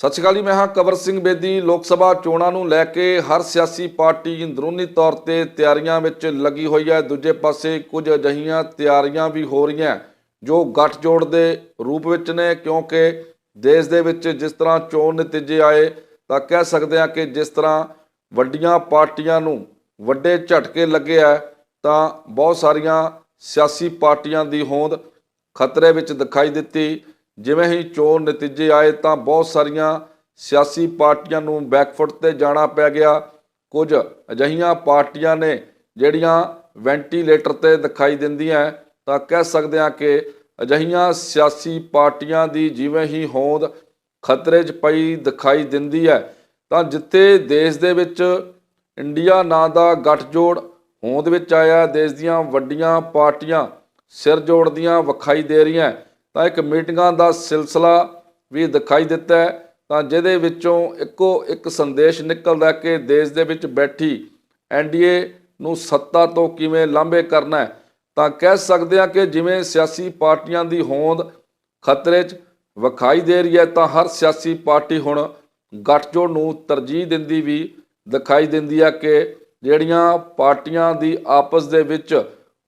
ਸਤਿ ਸ਼੍ਰੀ ਅਕਾਲ ਜੀ, ਮੈਂ ਹਾਂ ਕਵਰ ਸਿੰਘ ਬੇਦੀ। ਲੋਕ ਸਭਾ ਚੋਣਾਂ ਨੂੰ ਲੈ ਕੇ ਹਰ ਸਿਆਸੀ ਪਾਰਟੀ ਅੰਦਰੂਨੀ ਤੌਰ ਤੇ ਤਿਆਰੀਆਂ ਵਿੱਚ ਲੱਗੀ ਹੋਈ ਹੈ। ਦੂਜੇ ਪਾਸੇ ਕੁਝ ਅਜਿਹੀਆਂ ਤਿਆਰੀਆਂ ਵੀ ਹੋ ਰਹੀਆਂ ਜੋ ਗੱਠਜੋੜ ਦੇ ਰੂਪ ਵਿੱਚ ਨੇ, ਕਿਉਂਕਿ ਦੇਸ਼ ਦੇ ਵਿੱਚ ਜਿਸ ਤਰ੍ਹਾਂ ਚੋਣ ਨਤੀਜੇ ਆਏ, ਤਾਂ ਕਹਿ ਸਕਦੇ ਹਾਂ ਕਿ ਜਿਸ ਤਰ੍ਹਾਂ ਵੱਡੀਆਂ ਪਾਰਟੀਆਂ ਨੂੰ ਵੱਡੇ ਝਟਕੇ ਲੱਗੇ ਆ, ਤਾਂ ਬਹੁਤ ਸਾਰੀਆਂ ਸਿਆਸੀ ਪਾਰਟੀਆਂ ਦੀ ਹੋਂਦ ਖਤਰੇ ਵਿੱਚ ਦਿਖਾਈ ਦਿੱਤੀ। ਜਿਵੇਂ ਹੀ ਚੋਣ ਨਤੀਜੇ ਆਏ ਤਾਂ ਬਹੁਤ ਸਾਰੀਆਂ ਸਿਆਸੀ ਪਾਰਟੀਆਂ ਨੂੰ ਬੈਕਫੁੱਟ ਤੇ ਜਾਣਾ ਪੈ ਗਿਆ। ਕੁਝ ਅਜਿਹੀਆਂ ਪਾਰਟੀਆਂ ਨੇ ਜਿਹੜੀਆਂ ਵੈਂਟੀਲੇਟਰ ਤੇ ਦਿਖਾਈ ਦਿੰਦੀਆਂ ਤਾਂ ਕਹਿ ਸਕਦੇ ਹਾਂ ਕਿ ਅਜਿਹੀਆਂ ਸਿਆਸੀ ਪਾਰਟੀਆਂ ਦੀ ਜਿਵੇਂ ਹੀ ਹੋਂਦ ਖਤਰੇ 'ਚ ਪਈ ਦਿਖਾਈ ਦਿੰਦੀ ਹੈ। ਤਾਂ ਜਿੱਥੇ ਦੇਸ਼ ਦੇ ਵਿੱਚ ਇੰਡੀਆ ਨਾਂ ਦਾ ਗੱਠਜੋੜ ਹੋਂਦ ਵਿੱਚ ਆਇਆ, ਦੇਸ਼ ਦੀਆਂ ਵੱਡੀਆਂ ਪਾਰਟੀਆਂ ਸਿਰ ਜੋੜਦੀਆਂ ਵਿਖਾਈ ਦੇ ਰਹੀਆਂ। ਤਾਂ ਇੱਕ ਮੀਟਿੰਗਾਂ ਦਾ ਸਿਲਸਿਲਾ ਵੀ ਦਿਖਾਈ ਦਿੱਤਾ ਹੈ। ਤਾਂ ਜਿਹਦੇ ਵਿੱਚੋਂ ਇੱਕੋ ਇੱਕ ਸੰਦੇਸ਼ ਨਿਕਲਦਾ ਕਿ ਦੇਸ਼ ਦੇ ਵਿੱਚ ਬੈਠੀ ਐਨਡੀਏ ਨੂੰ ਸੱਤਾ ਤੋਂ ਕਿਵੇਂ ਲਾਂਭੇ ਕਰਨਾ ਹੈ। ਤਾਂ ਕਹਿ ਸਕਦੇ ਹਾਂ ਕਿ ਜਿਵੇਂ ਸਿਆਸੀ ਪਾਰਟੀਆਂ ਦੀ ਹੋਂਦ ਖਤਰੇ 'ਚ ਵਿਖਾਈ ਦੇ ਰਹੀ ਹੈ, ਤਾਂ ਹਰ ਸਿਆਸੀ ਪਾਰਟੀ ਹੁਣ ਗੱਠਜੋੜ ਨੂੰ ਤਰਜੀਹ ਦਿੰਦੀ ਵੀ ਦਿਖਾਈ ਦਿੰਦੀ ਹੈ ਕਿ ਜਿਹੜੀਆਂ ਪਾਰਟੀਆਂ ਦੀ ਆਪਸ ਦੇ ਵਿੱਚ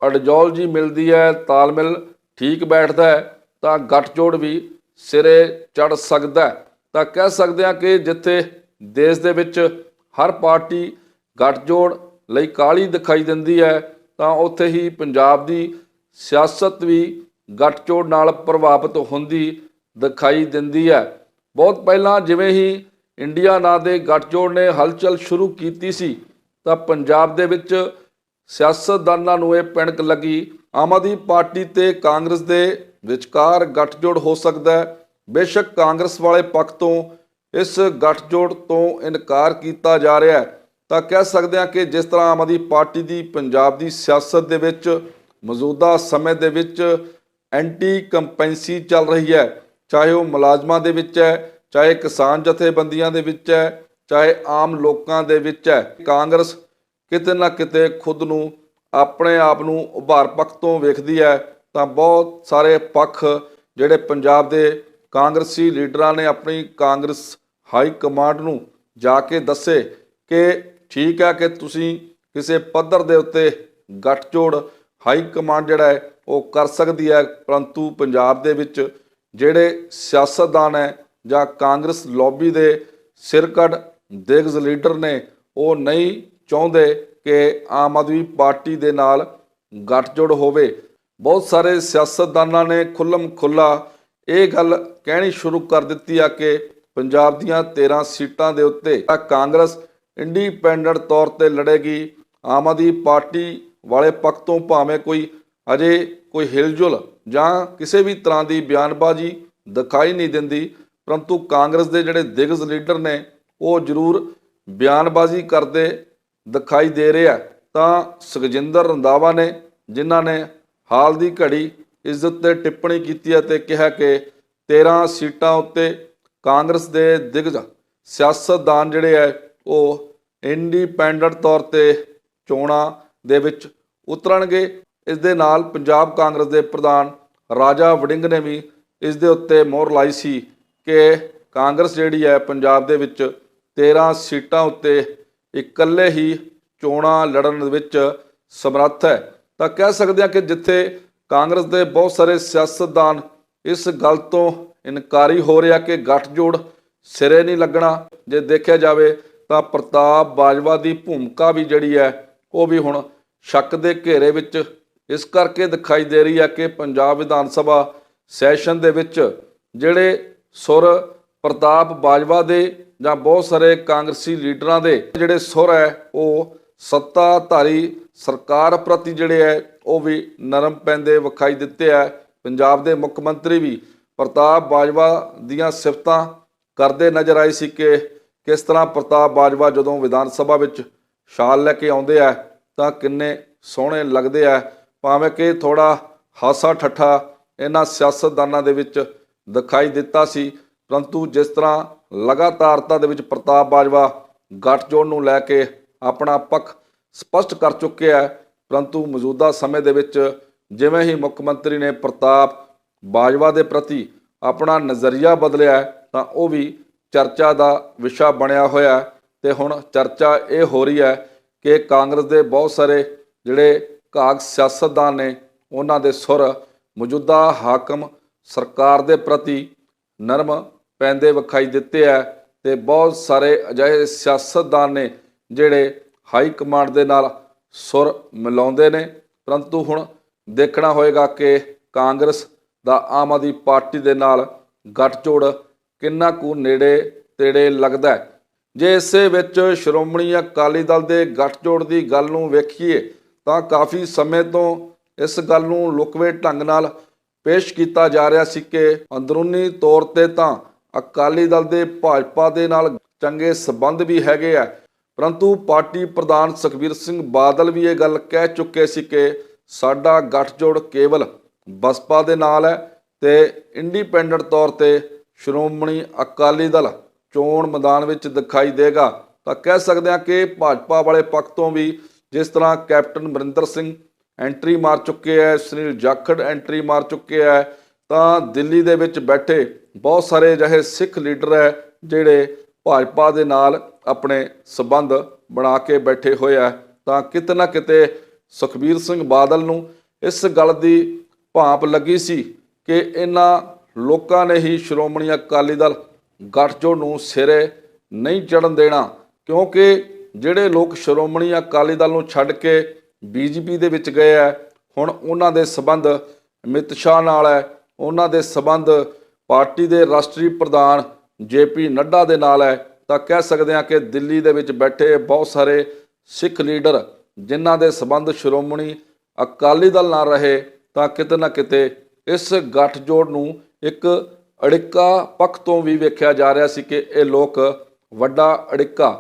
ਅਡਜੋਲਜੀ ਮਿਲਦੀ ਹੈ, ਤਾਲਮੇਲ ਠੀਕ ਬੈਠਦਾ ਹੈ। ਤਾਂ ਗੱਠਜੋੜ ਵੀ ਸਿਰੇ ਚੜ ਸਕਦਾ ਤਾਂ ਕਹਿ ਸਕਦੇ ਹਾਂ ਕਿ ਜਿੱਥੇ ਦੇਸ਼ ਦੇ ਵਿੱਚ ਹਰ ਪਾਰਟੀ ਗੱਠਜੋੜ ਲਈ ਕਾਲੀ ਦਿਖਾਈ ਦਿੰਦੀ ਹੈ, ਤਾਂ ਉੱਥੇ ਹੀ ਪੰਜਾਬ ਦੀ ਸਿਆਸਤ ਵੀ ਗੱਠਜੋੜ ਨਾਲ ਪ੍ਰਭਾਵਿਤ ਹੁੰਦੀ ਦਿਖਾਈ ਦਿੰਦੀ ਹੈ। ਬਹੁਤ ਪਹਿਲਾਂ ਜਿਵੇਂ ਹੀ ਇੰਡੀਆ ਨਾਂ ਦੇ ਗੱਠਜੋੜ ਨੇ ਹਲਚਲ ਸ਼ੁਰੂ ਕੀਤੀ ਸੀ, ਤਾਂ ਪੰਜਾਬ ਦੇ ਵਿੱਚ ਸਿਆਸਤਦਾਨਾਂ ਨੂੰ ਇਹ ਪਿੰਡਕ ਲੱਗੀ, ਆਮ ਆਦਮੀ ਪਾਰਟੀ ਤੇ ਕਾਂਗਰਸ ਦੇ ਵਿਚਕਾਰ ਗੱਠਜੋੜ ਹੋ ਸਕਦਾ ਹੈ। ਬੇਸ਼ੱਕ ਕਾਂਗਰਸ ਵਾਲੇ ਪੱਖ ਤੋਂ ਇਸ ਗੱਠਜੋੜ ਤੋਂ ਇਨਕਾਰ ਕੀਤਾ ਜਾ ਰਿਹਾ ਹੈ। ਤਾਂ ਕਹਿ ਸਕਦੇ ਹਾਂ ਕਿ ਜਿਸ ਤਰ੍ਹਾਂ ਆਮ ਆਦਮੀ ਪਾਰਟੀ ਦੀ ਪੰਜਾਬ ਦੀ ਸਿਆਸਤ ਦੇ ਵਿੱਚ ਮੌਜੂਦਾ ਸਮੇਂ ਦੇ ਵਿੱਚ ਐਂਟੀ ਕੰਪੈਂਸੀ ਚੱਲ ਰਹੀ ਹੈ, ਚਾਹੇ ਉਹ ਮੁਲਾਜ਼ਮਾਂ ਦੇ ਵਿੱਚ ਹੈ, ਚਾਹੇ ਕਿਸਾਨ ਜਥੇਬੰਦੀਆਂ ਦੇ ਵਿੱਚ ਹੈ, ਚਾਹੇ ਆਮ ਲੋਕਾਂ ਦੇ ਵਿੱਚ ਹੈ। ਕਾਂਗਰਸ ਕਿਤੇ ਨਾ ਕਿਤੇ ਖੁਦ ਨੂੰ ਆਪਣੇ ਆਪ ਨੂੰ ਉਭਾਰ ਪੱਖ ਤੋਂ ਵੇਖਦੀ ਹੈ, ਤਾਂ ਬਹੁਤ ਸਾਰੇ ਪੱਖ ਜਿਹੜੇ ਪੰਜਾਬ ਦੇ ਕਾਂਗਰਸੀ ਲੀਡਰਾਂ ਨੇ ਆਪਣੀ ਕਾਂਗਰਸ ਹਾਈ ਕਮਾਂਡ ਨੂੰ ਜਾ ਕੇ ਦੱਸੇ ਕਿ ਠੀਕ ਹੈ ਕਿ ਤੁਸੀਂ ਕਿਸੇ ਪੱਧਰ ਦੇ ਉੱਤੇ ਗੱਠਜੋੜ ਹਾਈ ਕਮਾਂਡ ਜਿਹੜਾ ਹੈ, ਉਹ ਕਰ ਸਕਦੀ ਹੈ, ਪਰੰਤੂ ਪੰਜਾਬ ਦੇ ਵਿੱਚ ਜਿਹੜੇ ਸਿਆਸਤਦਾਨ ਹੈ ਜਾਂ ਕਾਂਗਰਸ ਲੌਬੀ ਦੇ ਸਿਰਕੜ ਦਿਗਜ ਲੀਡਰ ਨੇ, ਉਹ ਨਹੀਂ ਚਾਹੁੰਦੇ ਕਿ ਆਮ ਆਦਮੀ ਪਾਰਟੀ ਦੇ ਨਾਲ ਗੱਠਜੋੜ ਹੋਵੇ। ਬਹੁਤ ਸਾਰੇ ਸਿਆਸਤਦਾਨਾਂ ਨੇ ਖੁੱਲਮ ਖੁੱਲਾ ਇਹ ਗੱਲ ਕਹਿਣੀ ਸ਼ੁਰੂ ਕਰ ਦਿੱਤੀ ਆ ਕਿ ਪੰਜਾਬ ਦੀਆਂ 13 ਸੀਟਾਂ ਦੇ ਉੱਤੇ ਤਾਂ ਕਾਂਗਰਸ ਇੰਡੀਪੈਂਡੈਂਟ ਤੌਰ ਤੇ ਲੜੇਗੀ। ਆਮ ਆਦਮੀ ਪਾਰਟੀ ਵਾਲੇ ਪੱਖ ਤੋਂ ਭਾਵੇਂ ਕੋਈ ਅਜੇ ਕੋਈ ਹਿਲਜੁਲ ਜਾਂ ਕਿਸੇ ਵੀ ਤਰ੍ਹਾਂ ਦੀ ਬਿਆਨਬਾਜ਼ੀ ਦਿਖਾਈ ਨਹੀਂ ਦਿੰਦੀ, ਪਰੰਤੂ ਕਾਂਗਰਸ ਦੇ ਜਿਹੜੇ ਦਿਗਜ ਲੀਡਰ ਨੇ ਉਹ ਜ਼ਰੂਰ ਬਿਆਨਬਾਜ਼ੀ ਕਰਦੇ ਦਿਖਾਈ ਦੇ ਰਿਹਾ ਤਾਂ ਸੁਖਜਿੰਦਰ ਰੰਦਾਵਾ ਨੇ, ਜਿਨ੍ਹਾਂ ਨੇ ਹਾਲ ਦੀ ਘੜੀ ਇੱਜ਼ਤ 'ਤੇ ਟਿੱਪਣੀ ਕੀਤੀ ਅਤੇ ਕਿਹਾ ਕਿ 13 ਸੀਟਾਂ ਉੱਤੇ ਕਾਂਗਰਸ ਦੇ ਦਿਗਜ ਸਿਆਸਤਦਾਨ ਜਿਹੜੇ ਹੈ ਉਹ ਇੰਡੀਪੈਂਡੈਂਟ ਤੌਰ ਤੇ ਚੋਣਾਂ ਦੇ ਵਿੱਚ ਉਤਰਨਗੇ। ਇਸ ਦੇ ਨਾਲ ਪੰਜਾਬ ਕਾਂਗਰਸ ਦੇ ਪ੍ਰਧਾਨ ਰਾਜਾ ਵੜਿੰਗ ਨੇ ਵੀ ਇਸ ਦੇ ਉੱਤੇ ਮੋਹਰ ਲਾਈ ਸੀ ਕਿ ਕਾਂਗਰਸ ਜਿਹੜੀ ਹੈ, ਪੰਜਾਬ ਦੇ ਵਿੱਚ 13 ਸੀਟਾਂ ਉੱਤੇ ਇਕੱਲੇ ਹੀ ਚੋਣਾਂ ਲੜਨ ਵਿੱਚ ਸਮਰੱਥ ਹੈ। ਤਾਂ ਕਹਿ ਸਕਦੇ ਹਾਂ ਕਿ ਜਿੱਥੇ ਕਾਂਗਰਸ ਦੇ ਬਹੁਤ ਸਾਰੇ ਸਿਆਸਤਦਾਨ ਇਸ ਗੱਲ ਤੋਂ ਇਨਕਾਰੀ ਹੋ ਰਿਹਾ ਕਿ ਗੱਠਜੋੜ ਸਿਰੇ ਨਹੀਂ ਲੱਗਣਾ, ਜੇ ਦੇਖਿਆ ਜਾਵੇ ਤਾਂ ਪ੍ਰਤਾਪ ਬਾਜਵਾ ਦੀ ਭੂਮਿਕਾ ਵੀ ਜਿਹੜੀ ਹੈ, ਉਹ ਵੀ ਹੁਣ ਸ਼ੱਕ ਦੇ ਘੇਰੇ ਵਿੱਚ ਇਸ ਕਰਕੇ ਦਿਖਾਈ ਦੇ ਰਹੀ ਹੈ ਕਿ ਪੰਜਾਬ ਵਿਧਾਨ ਸਭਾ ਸੈਸ਼ਨ ਦੇ ਵਿੱਚ ਜਿਹੜੇ ਸੁਰ ਪ੍ਰਤਾਪ ਬਾਜਵਾ ਦੇ ਜਾਂ ਬਹੁਤ ਸਾਰੇ ਕਾਂਗਰਸੀ ਲੀਡਰਾਂ ਦੇ ਜਿਹੜੇ ਸੁਰ ਹੈ, ਉਹ ਸੱਤਾਧਾਰੀ ਸਰਕਾਰ ਪ੍ਰਤੀ ਜਿਹੜੇ ਹੈ, ਉਹ ਵੀ ਨਰਮ ਪੈਂਦੇ ਵਿਖਾਈ ਦਿੱਤੇ ਹੈ। ਪੰਜਾਬ ਦੇ ਮੁੱਖ ਮੰਤਰੀ ਵੀ ਪ੍ਰਤਾਪ ਬਾਜਵਾ ਦੀਆਂ ਸਿਫਤਾਂ ਕਰਦੇ ਨਜ਼ਰ ਆਏ ਸੀ ਕਿ ਕਿਸ ਤਰ੍ਹਾਂ ਪ੍ਰਤਾਪ ਬਾਜਵਾ ਜਦੋਂ ਵਿਧਾਨ ਸਭਾ ਵਿੱਚ ਸ਼ਾਲ ਲੈ ਕੇ ਆਉਂਦੇ ਆ ਤਾਂ ਕਿੰਨੇ ਸੋਹਣੇ ਲੱਗਦੇ ਆ ਭਾਵੇਂ ਕਿ ਥੋੜਾ ਹਾਸਾ ਠੱਠਾ ਇਹਨਾਂ ਸਿਆਸਤਦਾਨਾਂ ਦੇ ਵਿੱਚ ਦਿਖਾਈ ਦਿੱਤਾ ਸੀ ਪਰੰਤੂ ਜਿਸ ਤਰ੍ਹਾਂ ਲਗਾਤਾਰਤਾ ਦੇ ਵਿੱਚ ਪ੍ਰਤਾਪ ਬਾਜਵਾ ਗੱਠਜੋੜ ਨੂੰ ਲੈ ਕੇ ਆਪਣਾ ਪੱਖ ਸਪਸ਼ਟ ਕਰ ਚੁੱਕਿਆ ਹੈ, ਪਰੰਤੂ ਮੌਜੂਦਾ ਸਮੇਂ ਦੇ ਵਿੱਚ ਜਿਵੇਂ ਹੀ ਮੁੱਖ ਮੰਤਰੀ ਨੇ ਪ੍ਰਤਾਪ ਬਾਜਵਾ ਦੇ ਪ੍ਰਤੀ ਆਪਣਾ ਨਜ਼ਰੀਆ ਬਦਲਿਆ ਤਾਂ ਉਹ ਵੀ ਚਰਚਾ ਦਾ ਵਿਸ਼ਾ ਬਣਿਆ ਹੋਇਆ ਹੈ। ਤੇ ਹੁਣ ਚਰਚਾ ਇਹ ਹੋ ਰਹੀ ਹੈ ਕਿ ਕਾਂਗਰਸ ਦੇ ਬਹੁਤ ਸਾਰੇ ਜਿਹੜੇ ਕਾਗ ਸਿਆਸਤਦਾਨ ਨੇ, ਉਹਨਾਂ ਦੇ ਸੁਰ ਮੌਜੂਦਾ ਹਾਕਮ ਸਰਕਾਰ ਦੇ ਪ੍ਰਤੀ ਨਰਮ ਪੈਂਦੇ ਵਿਖਾਈ ਦਿੱਤੇ ਹੈ ਤੇ ਬਹੁਤ ਸਾਰੇ ਅਜਿਹੇ ਸਿਆਸਤਦਾਨ ਨੇ ਜਿਹੜੇ ਹਾਈ ਕਮਾਂਡ ਦੇ ਨਾਲ ਸੁਰ ਮਿਲਾਉਂਦੇ ਨੇ। ਪਰੰਤੂ ਹੁਣ ਦੇਖਣਾ ਹੋਏਗਾ ਕਿ ਕਾਂਗਰਸ ਦਾ ਆਮ ਆਦਮੀ ਪਾਰਟੀ ਦੇ ਨਾਲ ਗੱਠਜੋੜ ਕਿੰਨਾ ਕੁ ਨੇੜੇ ਤੇੜੇ ਲੱਗਦਾ ਹੈ। ਜੇ ਇਸੇ ਵਿੱਚ ਸ਼੍ਰੋਮਣੀ ਅਕਾਲੀ ਦਲ ਦੇ ਗੱਠਜੋੜ ਦੀ ਗੱਲ ਨੂੰ ਵੇਖੀਏ ਤਾਂ ਕਾਫੀ ਸਮੇਂ ਤੋਂ ਇਸ ਗੱਲ ਨੂੰ ਲੁਕਵੇਂ ਢੰਗ ਨਾਲ ਪੇਸ਼ ਕੀਤਾ ਜਾ ਰਿਹਾ ਸੀ ਕਿ ਅੰਦਰੂਨੀ ਤੌਰ ਤੇ ਤਾਂ ਅਕਾਲੀ ਦਲ ਦੇ ਭਾਜਪਾ ਦੇ ਨਾਲ ਚੰਗੇ ਸਬੰਧ ਵੀ ਹੈਗੇ ਆ। ਪਰੰਤੂ ਪਾਰਟੀ ਪ੍ਰਧਾਨ ਸੁਖਬੀਰ ਸਿੰਘ ਬਾਦਲ ਵੀ ਇਹ ਗੱਲ ਕਹਿ ਚੁੱਕੇ ਸੀ ਕਿ ਸਾਡਾ ਗੱਠਜੋੜ ਕੇਵਲ ਬਸਪਾ ਦੇ ਨਾਲ ਹੈ ਤੇ ਇੰਡੀਪੈਂਡੈਂਟ ਤੌਰ ਤੇ ਸ਼੍ਰੋਮਣੀ ਅਕਾਲੀ ਦਲ ਚੋਣ ਮੈਦਾਨ ਵਿੱਚ ਦਿਖਾਈ ਦੇਗਾ। ਤਾਂ ਕਹਿ ਸਕਦੇ ਹਾਂ ਕਿ ਭਾਜਪਾ ਵਾਲੇ ਪੱਖ ਤੋਂ ਵੀ ਜਿਸ ਤਰ੍ਹਾਂ ਕੈਪਟਨ ਅਮਰਿੰਦਰ ਸਿੰਘ ਐਂਟਰੀ ਮਾਰ ਚੁੱਕੇ ਹੈ ਸੁਨੀਲ ਜਾਖੜ ਐਂਟਰੀ ਮਾਰ ਚੁੱਕੇ ਹੈ ਤਾਂ ਦਿੱਲੀ ਦੇ ਵਿੱਚ ਬੈਠੇ ਬਹੁਤ ਸਾਰੇ ਅਜਿਹੇ ਸਿੱਖ ਲੀਡਰ ਹੈ ਜਿਹੜੇ ਭਾਜਪਾ ਦੇ ਨਾਲ ਆਪਣੇ ਸਬੰਧ ਬਣਾ ਕੇ ਬੈਠੇ ਹੋਏ ਹੈ ਤਾਂ ਕਿਤੇ ਨਾ ਕਿਤੇ ਸੁਖਬੀਰ ਸਿੰਘ ਬਾਦਲ ਨੂੰ ਇਸ ਗੱਲ ਦੀ ਭਾਂਪ ਲੱਗੀ ਸੀ ਕਿ ਇਹਨਾਂ ਲੋਕਾਂ ਨੇ ਹੀ ਸ਼੍ਰੋਮਣੀ ਅਕਾਲੀ ਦਲ ਗੱਠਜੋੜ ਨੂੰ ਸਿਰੇ ਨਹੀਂ ਚੜਨ ਦੇਣਾ, ਕਿਉਂਕਿ ਜਿਹੜੇ ਲੋਕ ਸ਼੍ਰੋਮਣੀ ਅਕਾਲੀ ਦਲ ਨੂੰ ਛੱਡ ਕੇ ਬੀਜੇਪੀ ਦੇ ਵਿੱਚ ਗਏ ਆ, ਹੁਣ ਉਹਨਾਂ ਦੇ ਸਬੰਧ ਅਮਿਤ ਸ਼ਾਹ ਨਾਲ ਹੈ ਉਹਨਾਂ ਦੇ ਸਬੰਧ ਪਾਰਟੀ ਦੇ ਰਾਸ਼ਟਰੀ ਪ੍ਰਧਾਨ ਜੇਪੀ ਨੱਡਾ ਦੇ ਨਾਲ ਹੈ। ਤਾਂ ਕਹਿ ਸਕਦੇ ਹਾਂ ਕਿ ਦਿੱਲੀ ਦੇ ਵਿੱਚ ਬੈਠੇ ਬਹੁਤ ਸਾਰੇ ਸਿੱਖ ਲੀਡਰ ਜਿਨ੍ਹਾਂ ਦੇ ਸਬੰਧ ਸ਼੍ਰੋਮਣੀ ਅਕਾਲੀ ਦਲ ਨਾਲ ਰਹੇ, ਤਾਂ ਕਿਤੇ ਨਾ ਕਿਤੇ ਇਸ ਗੱਠਜੋੜ ਨੂੰ ਇੱਕ ਅੜਿੱਕਾ ਪੱਖ ਤੋਂ ਵੀ ਵੇਖਿਆ ਜਾ ਰਿਹਾ ਸੀ ਕਿ ਇਹ ਲੋਕ ਵੱਡਾ ਅੜਿੱਕਾ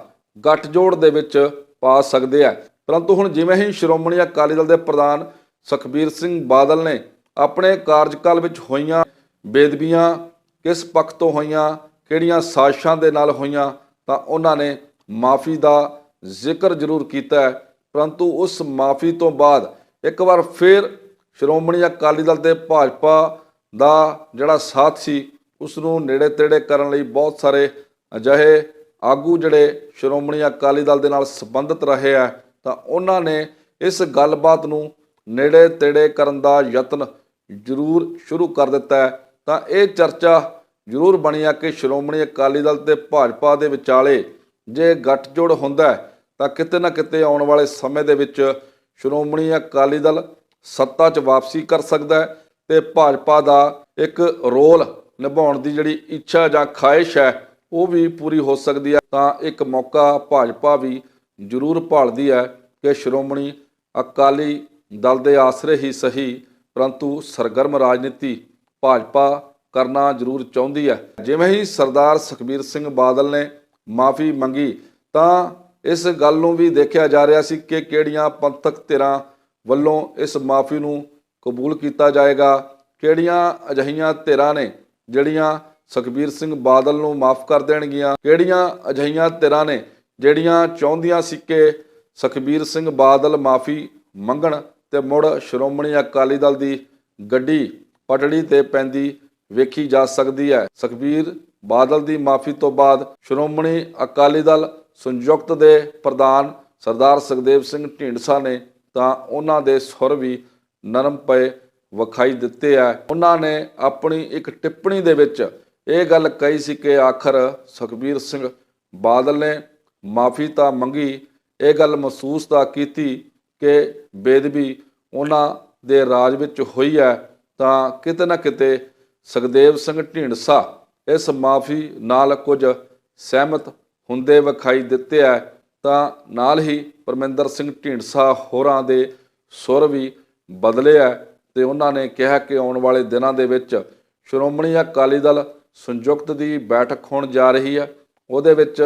ਗੱਠਜੋੜ ਦੇ ਵਿੱਚ ਪਾ ਸਕਦੇ ਆ। ਪਰੰਤੂ ਹੁਣ ਜਿਵੇਂ ਹੀ ਸ਼੍ਰੋਮਣੀ ਅਕਾਲੀ ਦਲ ਦੇ ਪ੍ਰਧਾਨ ਸੁਖਬੀਰ ਸਿੰਘ ਬਾਦਲ ਨੇ ਆਪਣੇ ਕਾਰਜਕਾਲ ਵਿੱਚ ਹੋਈਆਂ ਬੇਦਬੀਆਂ ਕਿਸ ਪੱਖ ਤੋਂ ਹੋਈਆਂ, ਕਿਹੜੀਆਂ ਸਾਜ਼ਿਸ਼ਾਂ ਦੇ ਨਾਲ ਹੋਈਆਂ, ਤਾਂ ਉਹਨਾਂ ਨੇ ਮਾਫੀ ਦਾ ਜ਼ਿਕਰ ਜ਼ਰੂਰ ਕੀਤਾ ਹੈ। ਪਰੰਤੂ ਉਸ ਮਾਫੀ ਤੋਂ ਬਾਅਦ ਇੱਕ ਵਾਰ ਫਿਰ ਸ਼੍ਰੋਮਣੀ ਅਕਾਲੀ ਦਲ ਤੇ ਭਾਜਪਾ ਦਾ ਜਿਹੜਾ ਸਾਥ ਸੀ, ਉਸ ਨੂੰ ਨੇੜੇ ਤੇੜੇ ਕਰਨ ਲਈ ਬਹੁਤ ਸਾਰੇ ਅਜਿਹੇ ਆਗੂ ਜਿਹੜੇ ਸ਼੍ਰੋਮਣੀ ਅਕਾਲੀ ਦਲ ਦੇ ਨਾਲ ਸੰਬੰਧਿਤ ਰਹੇ ਆ, ਤਾਂ ਉਹਨਾਂ ਨੇ ਇਸ ਗੱਲਬਾਤ ਨੂੰ ਨੇੜੇ ਤੇੜੇ ਕਰਨ ਦਾ ਯਤਨ ਜ਼ਰੂਰ ਸ਼ੁਰੂ ਕਰ ਦਿੱਤਾ ਹੈ। ਤਾਂ ਇਹ ਚਰਚਾ ਜ਼ਰੂਰ ਬਣੀ ਆ ਕਿ ਸ਼੍ਰੋਮਣੀ ਅਕਾਲੀ ਦਲ ਤੇ ਭਾਜਪਾ ਦੇ ਵਿਚਾਲੇ ਜੇ ਗੱਠਜੋੜ ਹੁੰਦਾ ਤਾਂ ਕਿਤੇ ਨਾ ਕਿਤੇ ਆਉਣ ਵਾਲੇ ਸਮੇਂ ਦੇ ਵਿੱਚ ਸ਼੍ਰੋਮਣੀ ਅਕਾਲੀ ਦਲ ਸੱਤਾ 'ਚ ਵਾਪਸੀ ਕਰ ਸਕਦਾ ਹੈ ਤੇ ਭਾਜਪਾ ਦਾ ਇੱਕ ਰੋਲ ਨਿਭਾਉਣ ਦੀ ਜਿਹੜੀ ਇੱਛਾ ਜਾਂ ਖਾਹਿਸ਼ ਹੈ, ਉਹ ਵੀ ਪੂਰੀ ਹੋ ਸਕਦੀ ਹੈ। ਤਾਂ ਇੱਕ ਮੌਕਾ ਭਾਜਪਾ ਵੀ ਜ਼ਰੂਰ ਭਾਲਦੀ ਹੈ ਕਿ ਸ਼੍ਰੋਮਣੀ ਅਕਾਲੀ ਦਲ ਦੇ ਆਸਰੇ ਹੀ ਸਹੀ ਪਰੰਤੂ ਸਰਗਰਮ ਰਾਜਨੀਤੀ ਭਾਜਪਾ ਕਰਨਾ ਜ਼ਰੂਰ ਚਾਹੁੰਦੀ ਹੈ। ਜਿਵੇਂ ਹੀ ਸਰਦਾਰ ਸੁਖਬੀਰ ਸਿੰਘ ਬਾਦਲ ਨੇ ਮਾਫੀ ਮੰਗੀ, ਤਾਂ ਇਸ ਗੱਲ ਨੂੰ ਵੀ ਦੇਖਿਆ ਜਾ ਰਿਹਾ ਸੀ ਕਿ ਕਿਹੜੀਆਂ ਪੰਥਕ ਧਿਰਾਂ ਵੱਲੋਂ ਇਸ ਮਾਫੀ ਨੂੰ ਕਬੂਲ ਕੀਤਾ ਜਾਏਗਾ। ਕਿਹੜੀਆਂ ਅਜਿਹੀਆਂ ਧਿਰਾਂ ਨੇ ਜਿਹੜੀਆਂ ਸੁਖਬੀਰ ਸਿੰਘ ਬਾਦਲ ਨੂੰ ਮਾਫ ਕਰ ਦੇਣਗੀਆਂ? ਕਿਹੜੀਆਂ ਅਜਿਹੀਆਂ ਧਿਰਾਂ ਨੇ ਜਿਹੜੀਆਂ ਚਾਹੁੰਦੀਆਂ ਸੀ ਕਿ ਸੁਖਬੀਰ ਸਿੰਘ ਬਾਦਲ ਮਾਫੀ ਮੰਗਣ? ਤੇ ਮੁੜ ਸ਼੍ਰੋਮਣੀ ਅਕਾਲੀ ਦਲ ਦੀ ਗੱਡੀ ਪਟੜੀ ਤੇ ਪੈਂਦੀ ਵੇਖੀ ਜਾ ਸਕਦੀ ਹੈ। ਸੁਖਬੀਰ ਬਾਦਲ ਦੀ ਮਾਫੀ ਤੋਂ ਬਾਅਦ ਸ਼੍ਰੋਮਣੀ ਅਕਾਲੀ ਦਲ ਸੰਯੁਕਤ ਦੇ ਪ੍ਰਧਾਨ ਸਰਦਾਰ ਸੁਖਦੇਵ ਸਿੰਘ ਢੀਂਡਸਾ ਨੇ ਤਾਂ ਉਹਨਾਂ ਦੇ ਸੁਰ ਵੀ ਨਰਮ ਪਏ ਵਿਖਾਈ ਦਿੱਤੇ ਆ। ਉਹਨਾਂ ਨੇ ਆਪਣੀ ਇੱਕ ਟਿੱਪਣੀ ਦੇ ਵਿੱਚ ਇਹ ਗੱਲ ਕਹੀ ਸੀ ਕਿ ਆਖਰ ਸੁਖਬੀਰ ਸਿੰਘ ਬਾਦਲ ਨੇ ਮਾਫੀ ਤਾਂ ਮੰਗੀ, ਇਹ ਗੱਲ ਮਹਿਸੂਸ ਤਾਂ ਕੀਤੀ ਕਿ ਬੇਦਬੀ ਉਹਨਾਂ ਦੇ ਰਾਜ ਵਿੱਚ ਹੋਈ ਹੈ, ਤਾਂ ਕਿਤੇ ਨਾ ਕਿਤੇ ਸੁਖਦੇਵ ਸਿੰਘ ਢੀਂਡਸਾ ਇਸ ਮਾਫੀ ਨਾਲ ਕੁਝ ਸਹਿਮਤ ਹੁੰਦੇ ਵਿਖਾਈ ਦਿੱਤੇ ਹੈ, ਤਾਂ ਨਾਲ ਹੀ ਪਰਮਿੰਦਰ ਸਿੰਘ ਢੀਂਡਸਾ ਹੋਰਾਂ ਦੇ ਸੁਰ ਵੀ ਬਦਲੇ ਹੈ ਤੇ ਉਹਨਾਂ ਨੇ ਕਿਹਾ ਕਿ ਆਉਣ ਵਾਲੇ ਦਿਨਾਂ ਦੇ ਵਿੱਚ ਸ਼੍ਰੋਮਣੀ ਅਕਾਲੀ ਦਲ ਸੰਯੁਕਤ ਦੀ ਬੈਠਕ ਹੋਣ ਜਾ ਰਹੀ ਹੈ, ਉਹਦੇ ਵਿੱਚ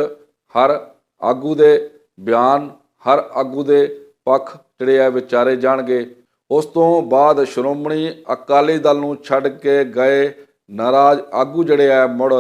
ਹਰ ਆਗੂ ਦੇ ਬਿਆਨ, ਹਰ ਆਗੂ ਦੇ ਪੱਖ ਜਿਹੜੇ ਆ ਵਿਚਾਰੇ ਜਾਣਗੇ, ਉਸ ਤੋਂ ਬਾਅਦ ਸ਼੍ਰੋਮਣੀ ਅਕਾਲੀ ਦਲ ਨੂੰ ਛੱਡ ਕੇ ਗਏ ਨਾਰਾਜ਼ ਆਗੂ ਜਿਹੜੇ ਆ, ਮੁੜ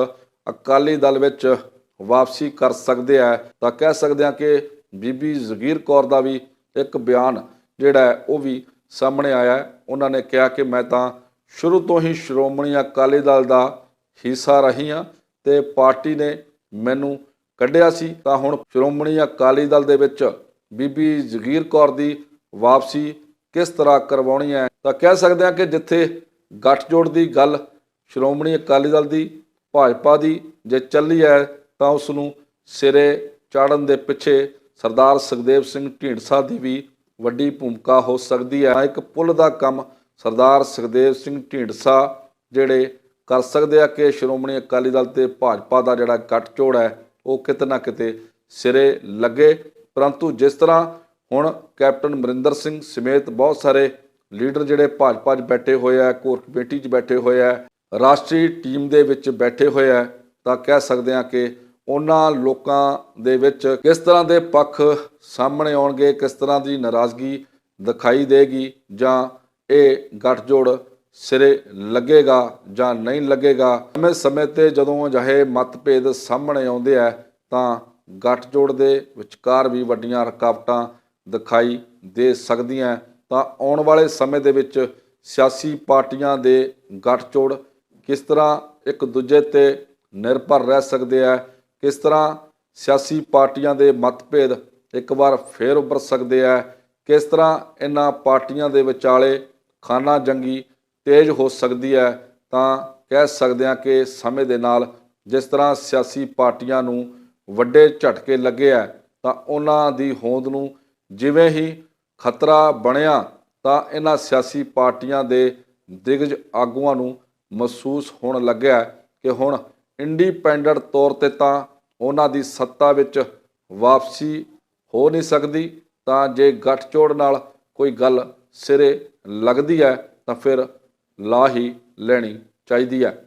ਅਕਾਲੀ ਦਲ ਵਿੱਚ ਵਾਪਸੀ ਕਰ ਸਕਦੇ ਆ। ਤਾਂ ਕਹਿ ਸਕਦੇ ਆ ਕਿ ਬੀਬੀ ਜ਼ਗੀਰ ਕੌਰ ਦਾ ਵੀ ਇੱਕ ਬਿਆਨ ਜਿਹੜਾ ਹੈ, ਉਹ ਵੀ ਸਾਹਮਣੇ ਆਇਆ। ਉਹਨਾਂ ਨੇ ਕਿਹਾ ਕਿ ਮੈਂ ਤਾਂ ਸ਼ੁਰੂ ਤੋਂ ਹੀ ਸ਼੍ਰੋਮਣੀ ਅਕਾਲੀ ਦਲ ਦਾ ਹਿੱਸਾ ਰਹੀ ਹਾਂ ਤੇ ਪਾਰਟੀ ਨੇ ਮੈਨੂੰ ਕੱਢਿਆ ਸੀ। ਤਾਂ ਹੁਣ ਸ਼੍ਰੋਮਣੀ ਅਕਾਲੀ ਦਲ ਦੇ ਵਿੱਚ ਬੀਬੀ ਜਗੀਰ ਕੌਰ ਦੀ ਵਾਪਸੀ ਕਿਸ ਤਰ੍ਹਾਂ ਕਰਵਾਉਣੀ ਹੈ? ਤਾਂ ਕਹਿ ਸਕਦੇ ਹਾਂ ਕਿ ਜਿੱਥੇ ਗੱਠਜੋੜ ਦੀ ਗੱਲ ਸ਼੍ਰੋਮਣੀ ਅਕਾਲੀ ਦਲ ਦੀ, ਭਾਜਪਾ ਦੀ ਜੇ ਚੱਲੀ ਹੈ, ਤਾਂ ਉਸ ਨੂੰ ਸਿਰੇ ਚਾੜਨ ਦੇ ਪਿੱਛੇ ਸਰਦਾਰ ਸੁਖਦੇਵ ਸਿੰਘ ਢੀਂਡਸਾ ਦੀ ਵੀ ਵੱਡੀ ਭੂਮਿਕਾ ਹੋ ਸਕਦੀ ਹੈ। ਇੱਕ ਪੁੱਲ ਦਾ ਕੰਮ ਸਰਦਾਰ ਸੁਖਦੇਵ ਸਿੰਘ ਢੀਂਡਸਾ ਜਿਹੜੇ ਕਰ ਸਕਦੇ ਆ ਕਿ ਸ਼੍ਰੋਮਣੀ ਅਕਾਲੀ ਦਲ ਤੇ ਭਾਜਪਾ ਦਾ ਜਿਹੜਾ ਗੱਠਜੋੜ ਹੈ, ਉਹ ਕਿਤੇ ਨਾ ਕਿਤੇ ਸਿਰੇ ਲੱਗੇ। ਪਰੰਤੂ ਜਿਸ ਤਰ੍ਹਾਂ ਹੁਣ ਕੈਪਟਨ ਅਮਰਿੰਦਰ ਸਿੰਘ ਸਮੇਤ ਬਹੁਤ ਸਾਰੇ ਲੀਡਰ ਜਿਹੜੇ ਭਾਜਪਾ 'ਚ ਬੈਠੇ ਹੋਏ ਆ, ਕੋਰ ਕਮੇਟੀ 'ਚ ਬੈਠੇ ਹੋਏ ਆ, ਰਾਸ਼ਟਰੀ ਟੀਮ ਦੇ ਵਿੱਚ ਬੈਠੇ ਹੋਏ ਆ, ਤਾਂ ਕਹਿ ਸਕਦੇ ਆ ਕਿ ਉਹਨਾਂ ਲੋਕਾਂ ਦੇ ਵਿੱਚ ਕਿਸ ਤਰ੍ਹਾਂ ਦੇ ਪੱਖ ਸਾਹਮਣੇ ਆਉਣਗੇ, ਕਿਸ ਤਰ੍ਹਾਂ ਦੀ ਨਾਰਾਜ਼ਗੀ ਦਿਖਾਈ ਦੇਗੀ ਜਾਂ ਇਹ ਗੱਠਜੋੜ ਸਿਰੇ ਲੱਗੇਗਾ ਜਾਂ ਨਹੀਂ ਲੱਗੇਗਾ। ਸਮੇਂ ਸਮੇਂ ਤੇ ਜਦੋਂ ਅਜਿਹੇ ਮਤਭੇਦ ਸਾਹਮਣੇ ਆਉਂਦੇ ਆ, ਤਾਂ ਗੱਠਜੋੜ ਦੇ ਵਿਚਕਾਰ ਵੀ ਵੱਡੀਆਂ ਰੁਕਾਵਟਾਂ ਦਿਖਾਈ ਦੇ ਸਕਦੀਆਂ ਤਾਂ ਆਉਣ ਵਾਲੇ ਸਮੇਂ ਦੇ ਵਿੱਚ ਸਿਆਸੀ ਪਾਰਟੀਆਂ ਦੇ ਗੱਠਜੋੜ ਕਿਸ ਤਰ੍ਹਾਂ ਇੱਕ ਦੂਜੇ ਤੇ ਨਿਰਭਰ ਰਹਿ ਸਕਦੇ ਆ ਕਿਸ ਤਰ੍ਹਾਂ ਸਿਆਸੀ ਪਾਰਟੀਆਂ ਦੇ ਮਤਭੇਦ ਇੱਕ ਵਾਰ ਫੇਰ ਉੱਭਰ ਸਕਦੇ ਆ ਕਿਸ ਤਰ੍ਹਾਂ ਇਹਨਾਂ ਪਾਰਟੀਆਂ ਦੇ ਵਿਚਾਲੇ ਖਾਨਾ ਜੰਗੀ ਤੇਜ਼ ਹੋ ਸਕਦੀ ਹੈ, ਤਾਂ ਕਹਿ ਸਕਦੇ ਹਾਂ ਕਿ ਸਮੇਂ ਦੇ ਨਾਲ ਜਿਸ ਤਰ੍ਹਾਂ ਸਿਆਸੀ ਪਾਰਟੀਆਂ ਨੂੰ ਵੱਡੇ ਝਟਕੇ ਲੱਗੇ ਆ, ਤਾਂ ਉਹਨਾਂ ਦੀ ਹੋਂਦ ਨੂੰ ਜਿਵੇਂ ਹੀ ਖਤਰਾ ਬਣਿਆ, ਤਾਂ ਇਹਨਾਂ ਸਿਆਸੀ ਪਾਰਟੀਆਂ ਦੇ ਦਿਗਜ ਆਗੂਆਂ ਨੂੰ ਮਹਿਸੂਸ ਹੋਣ ਲੱਗਿਆ ਕਿ ਹੁਣ ਇੰਡੀਪੈਂਡੈਂਟ ਤੌਰ ਤੇ ਤਾਂ ਉਹਨਾਂ ਦੀ ਸੱਤਾ ਵਿੱਚ ਵਾਪਸੀ ਹੋ ਨਹੀਂ ਸਕਦੀ, ਤਾਂ ਜੇ ਗੱਠਜੋੜ ਨਾਲ ਕੋਈ ਗੱਲ ਸਿਰੇ ਲੱਗਦੀ ਹੈ, ਤਾਂ ਫਿਰ ਲਾ ਹੀ ਲੈਣੀ ਚਾਹੀਦੀ ਹੈ।